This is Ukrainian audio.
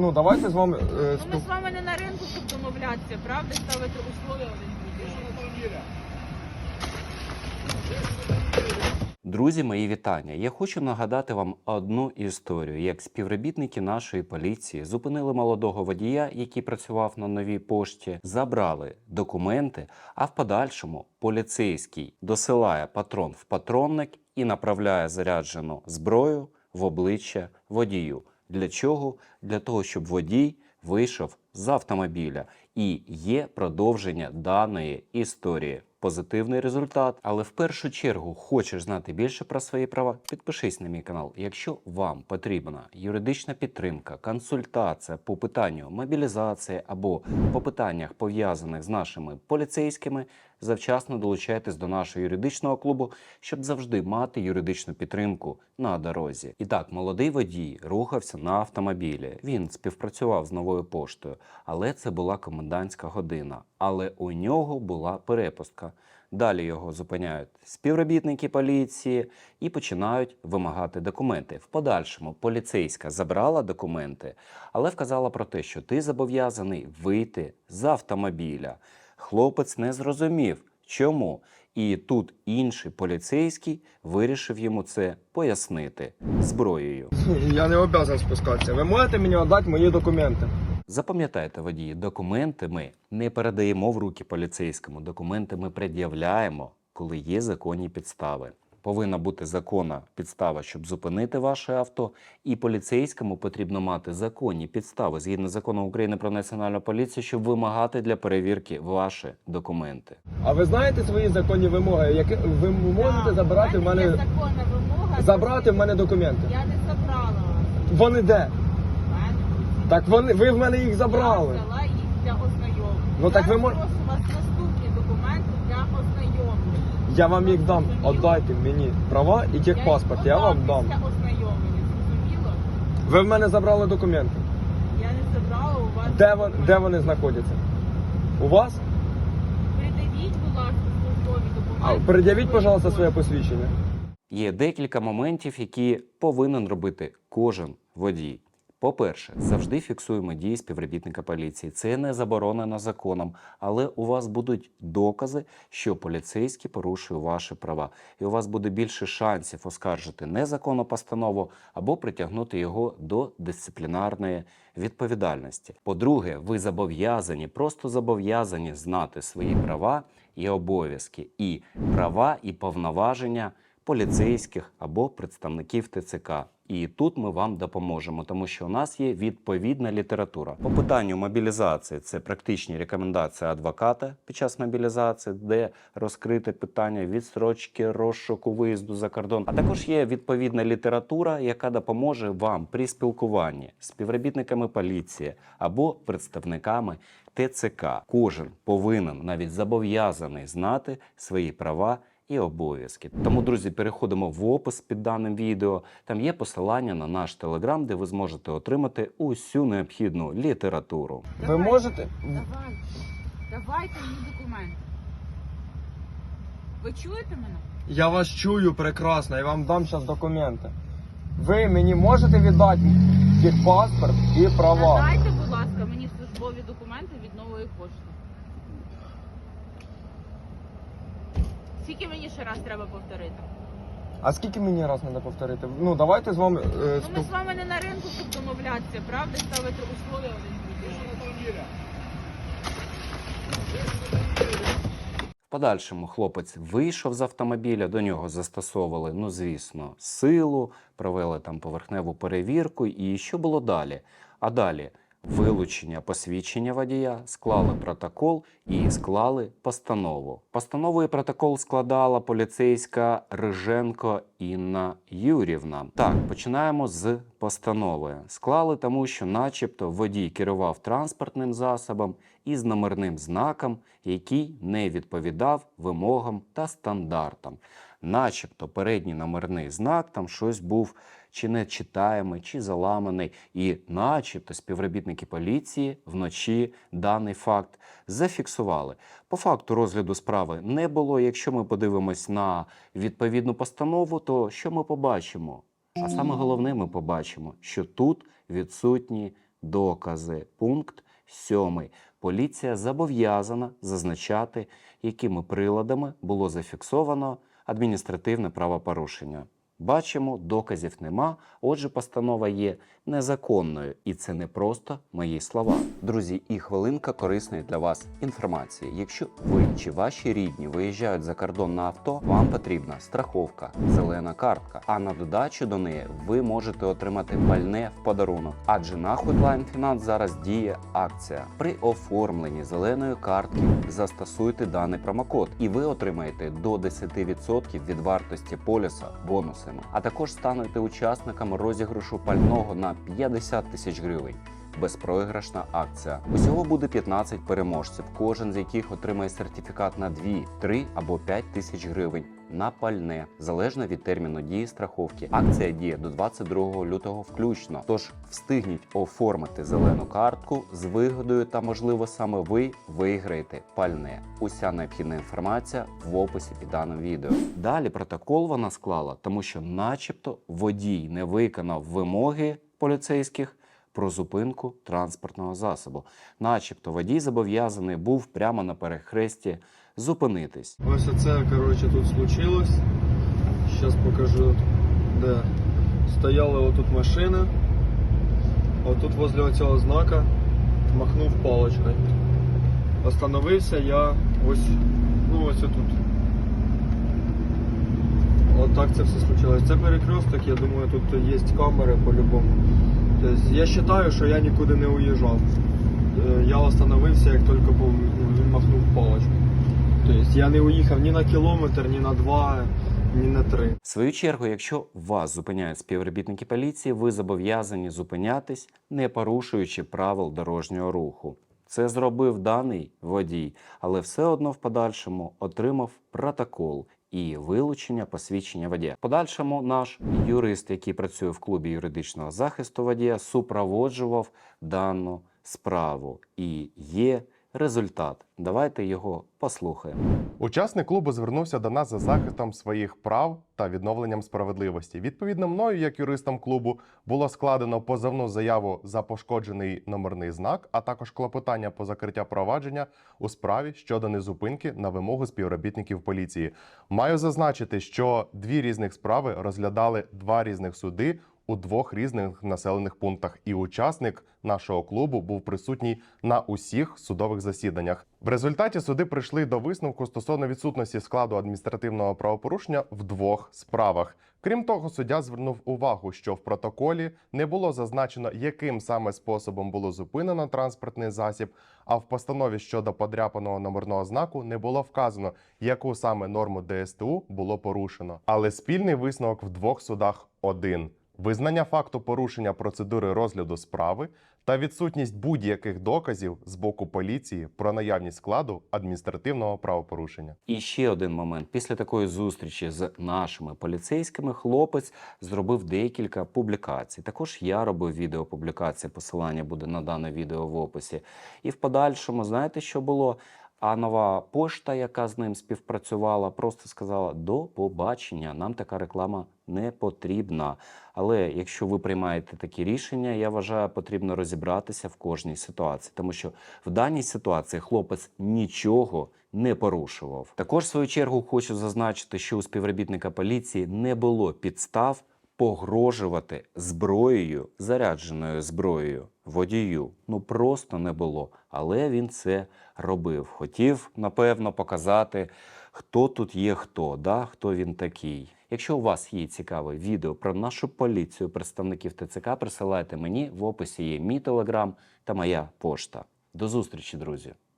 Ну давайте з вами е, Ну, спіл... ми з вами не на ринку, щоб домовлятися, правда? Ставити условия один другому. Друзі, мої вітання. Я хочу нагадати вам одну історію, як співробітники нашої поліції зупинили молодого водія, який працював на новій пошті, забрали документи, а в подальшому поліцейський досилає патрон в патронник і направляє заряджену зброю в обличчя водію. Для чого? Для того, щоб водій вийшов з автомобіля. І є продовження даної історії. Позитивний результат. Але в першу чергу хочеш знати більше про свої права? Підпишись на мій канал. Якщо вам потрібна юридична підтримка, консультація по питанню мобілізації або по питаннях пов'язаних з нашими поліцейськими, завчасно долучайтесь до нашого юридичного клубу, щоб завжди мати юридичну підтримку на дорозі. І так, молодий водій рухався на автомобілі. Він співпрацював з новою поштою, але це була комендантська година. Але у нього була перепустка. Далі його зупиняють співробітники поліції і починають вимагати документи. В подальшому поліцейська забрала документи, але вказала про те, що ти зобов'язаний вийти з автомобіля. Хлопець не зрозумів, чому. І тут інший поліцейський вирішив йому це пояснити зброєю. я не обов'язаний спускатися. Ви можете мені віддати мої документи? Запам'ятайте, водії, документи ми не передаємо в руки поліцейському. Документи ми пред'являємо, коли є законні підстави. Повинна бути законна підстава, щоб зупинити ваше авто, і поліцейському потрібно мати законні підстави згідно закону України про національну поліцію, щоб вимагати для перевірки ваші документи. А ви знаєте свої законні вимоги? Які ви можете Так, забрати в Є мене законна вимога. забрати в мене документи? Я не забрала. Вони де? Мене. Так вони ви в мене їх забрали. Я взяла їх для ознайомлення. Ну, так ви мо- прошу вас наступні документи для ознайомлення. Я вам їх дам. Отдайте мені права і техпаспорт. Я вам дам. Ви в мене забрали документи. Я не забрала у вас. Де вони, де вони знаходяться? У вас? Придавіть, будь ласка, службові документи. А пред'явіть, пожалуйста, своє посвідчення. Є декілька моментів, які повинен робити кожен водій. По-перше, завжди фіксуємо дії співробітника поліції. Це не заборонено законом, але у вас будуть докази, що поліцейський порушує ваші права, і у вас буде більше шансів оскаржити незаконну постанову або притягнути його до дисциплінарної відповідальності. По-друге, ви зобов'язані, просто зобов'язані знати свої права і обов'язки, і права і повноваження поліцейських або представників ТЦК. І тут ми вам допоможемо, тому що у нас є відповідна література. По питанню мобілізації це практичні рекомендації адвоката під час мобілізації, де розкрите питання відстрочки, розшуку, виїзду за кордон. А також є відповідна література, яка допоможе вам при спілкуванні з співробітниками поліції або представниками ТЦК. Кожен повинен навіть зобов'язаний знати свої права і обов'язки. Тому, друзі, переходимо в опис під даним відео. Там є посилання на наш телеграм, де ви зможете отримати усю необхідну літературу. Ви можете? Давайте. Давайте мені документи. Ви чуєте мене? Я вас чую прекрасно, я вам дам зараз документи. Ви мені можете віддати техпаспорт і права. Надайте, будь ласка, мені службові документи від нової пошти. Скільки мені ще раз треба повторити? А скільки мені раз треба повторити? Ну давайте з вами. е, Ну, спіл- ми з вами не на ринку, щоб домовлятися, правда? Ставити условия один. В подальшому хлопець вийшов з автомобіля, до нього застосовували, ну звісно, силу, провели там поверхневу перевірку. І що було далі? А далі вилучення посвідчення водія, склали протокол і склали постанову. Постанову і протокол складала поліцейська Риженко Інна Юрівна. Так, починаємо з постанови. Склали тому, що, начебто, водій керував транспортним засобом із номерним знаком, який не відповідав вимогам та стандартам. Начебто передній номерний знак там щось був чи не читаємий, чи заламаний, і начебто співробітники поліції вночі даний факт зафіксували. По факту розгляду справи не було. Якщо ми подивимось на відповідну постанову, то що ми побачимо? А саме головне, ми побачимо, що тут відсутні докази. Пункт 7. Поліція зобов'язана зазначати, якими приладами було зафіксовано адміністративне правопорушення. Бачимо, доказів нема. Отже, постанова є незаконною, і це не просто мої слова. Друзі, і хвилинка корисної для вас інформації. Якщо ви чи ваші рідні виїжджають за кордон на авто, вам потрібна страховка, зелена картка. А на додачу до неї ви можете отримати пальне в подарунок. Адже на Hotline Finance зараз діє акція. При оформленні зеленої картки застосуйте даний промокод, і ви отримаєте до 10% від вартості поліса бонусами. А також станете учасниками розіграшу пального на 50 тисяч гривень. Безпроіграшна акція. Усього буде 15 переможців, кожен з яких отримає сертифікат на 2, 3 або 5 тисяч гривень на пальне, залежно від терміну дії страховки. Акція діє до 22 лютого включно. Тож встигніть оформити зелену картку з вигодою, та можливо саме ви виграєте пальне. Уся необхідна інформація в описі під даним відео. Далі протокол вона склала, тому що, начебто, водій не виконав вимоги поліцейських про зупинку транспортного засобу. Начебто водій зобов'язаний був прямо на перехресті зупинитись. Ось оце, коротше, тут случилось. Зараз покажу, де стояли отут машини. Отут возле цього знака махнув паличкою. Остановився я ось, ну ось отут. От так це все случилось. Це перекресток, я думаю, тут є камери по-любому. Тобто я вважаю, що я нікуди не уїжджав. Е, Я остановився, як тільки був, він махнув паличкою. Тобто я не уїхав ні на кілометр, ні на два, ні на три. В свою чергу, якщо вас зупиняють співробітники поліції, ви зобов'язані зупинятись, не порушуючи правил дорожнього руху. Це зробив даний водій, але все одно в подальшому отримав протокол і вилучення посвідчення водія. Подальшому наш юрист, який працює в клубі юридичного захисту водія, супроводжував дану справу. І є результат. Давайте його послухаємо. Учасник клубу звернувся до нас за захистом своїх прав та відновленням справедливості. Відповідно, мною, як юристом клубу, було складено позовну заяву за пошкоджений номерний знак, а також клопотання по закриття провадження у справі щодо незупинки на вимогу співробітників поліції. Маю зазначити, що дві різних справи розглядали два різних суди. У двох різних населених пунктах, і учасник нашого клубу був присутній на усіх судових засіданнях. В результаті суди прийшли до висновку стосовно відсутності складу адміністративного правопорушення в двох справах. Крім того, суддя звернув увагу, що в протоколі не було зазначено, яким саме способом було зупинено транспортний засіб, а в постанові щодо подряпаного номерного знаку не було вказано, яку саме норму ДСТУ було порушено. Але спільний висновок в двох судах один. Визнання факту порушення процедури розгляду справи та відсутність будь-яких доказів з боку поліції про наявність складу адміністративного правопорушення. І ще один момент. Після такої зустрічі з нашими поліцейськими хлопець зробив декілька публікацій. Також я робив відеопублікації, посилання буде на дане відео в описі. І в подальшому, знаєте, що було? А нова пошта, яка з ним співпрацювала, просто сказала: до побачення, нам така реклама не потрібна. Але якщо ви приймаєте такі рішення, я вважаю, потрібно розібратися в кожній ситуації, тому що в даній ситуації хлопець нічого не порушував. Також в свою чергу хочу зазначити, що у співробітника поліції не було підстав погрожувати зброєю, зарядженою зброєю водію. Ну просто не було. Але він це робив. Хотів, напевно, показати, хто тут є хто, да? хто він такий. Якщо у вас є цікаве відео про нашу поліцію, представників ТЦК, присилайте мені в описі є мій телеграм та моя пошта. До зустрічі, друзі!